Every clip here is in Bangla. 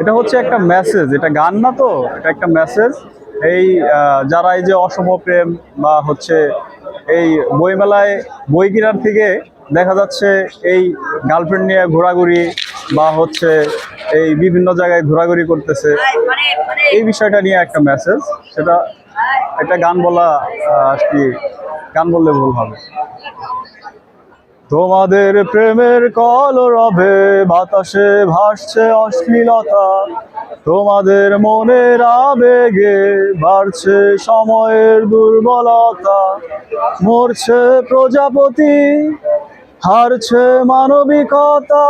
এটা হচ্ছে একটা মেসেজ এটা গান না তো? এটা একটা মেসেজ এই যারা এই যে অসম প্রেম বা হচ্ছে এই বইমেলায় বই কেনার থেকে দেখা যাচ্ছে এই গার্লফ্রেন্ড নিয়ে ঘোরাঘুরি বা হচ্ছে এই বিভিন্ন জায়গায় ঘোরাঘুরি করতেছে। এই বিষয়টা নিয়ে একটা মেসেজ সেটা একটা গান বলা আর কি, গান বললে ভুল হবে। তোমাদের প্রেমের কলরবে বাতাসে ভাসছে অশ্লীলতা। তোমাদের মনের আবেগে বাড়ছে সময়ের দুর্বলতা। মরছে প্রজাপতি, হারছে মানবিকতা।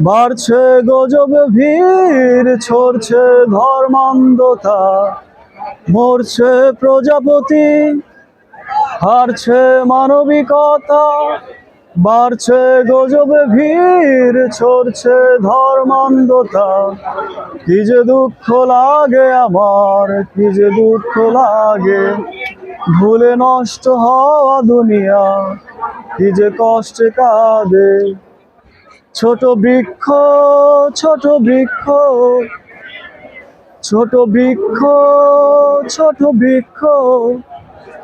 বাড়ছে গজব ভিড়, ছড়ছে ধর্মান্ধতা। মরছে প্রজাপতি, হারছে মানবিকতা। বাড়ছে গজবে, ভিড় ছড়ছে ধর্মান্ধতা। কি যে দুঃখ লাগে আমার, কি যে দুঃখ লাগে। ভুলে নষ্ট হওয়া দুনিয়া, কি যে কষ্টে কাঁদে। ছোট বৃক্ষ ছোট বৃক্ষ ছোট বৃক্ষ ছোট বৃক্ষ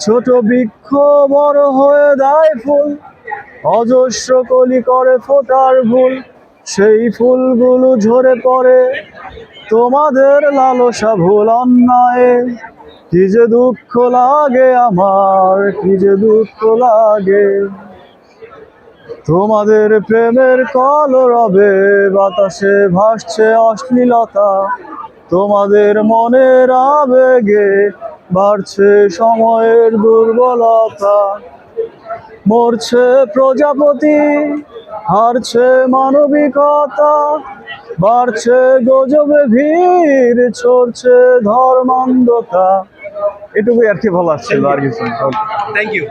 ছোট বৃক্ষ বড় হয়ে দেয় ফুল। অজস্র কলি করে ফোটার ভুল, সেই ফুলগুলো ঝরে পড়ে। তোমাদের লালসা ভুল অন্যায়, কি যে দুঃখ লাগে আমার, কি যে দুঃখ লাগে। তোমাদের প্রেমের কলরবে বাতাসে ভাসছে অশ্লীলতা। তোমাদের মনের আবেগে বাড়ছে সময়ের দুর্বলতা। মরছে প্রজাপতি হারছে মানবিকতা বাড়ছে গজবে ভিড় ছড়ছে ধর্মান্ধতা। এটুকুই আর কি বলার ছিল আর কিছু। Thank you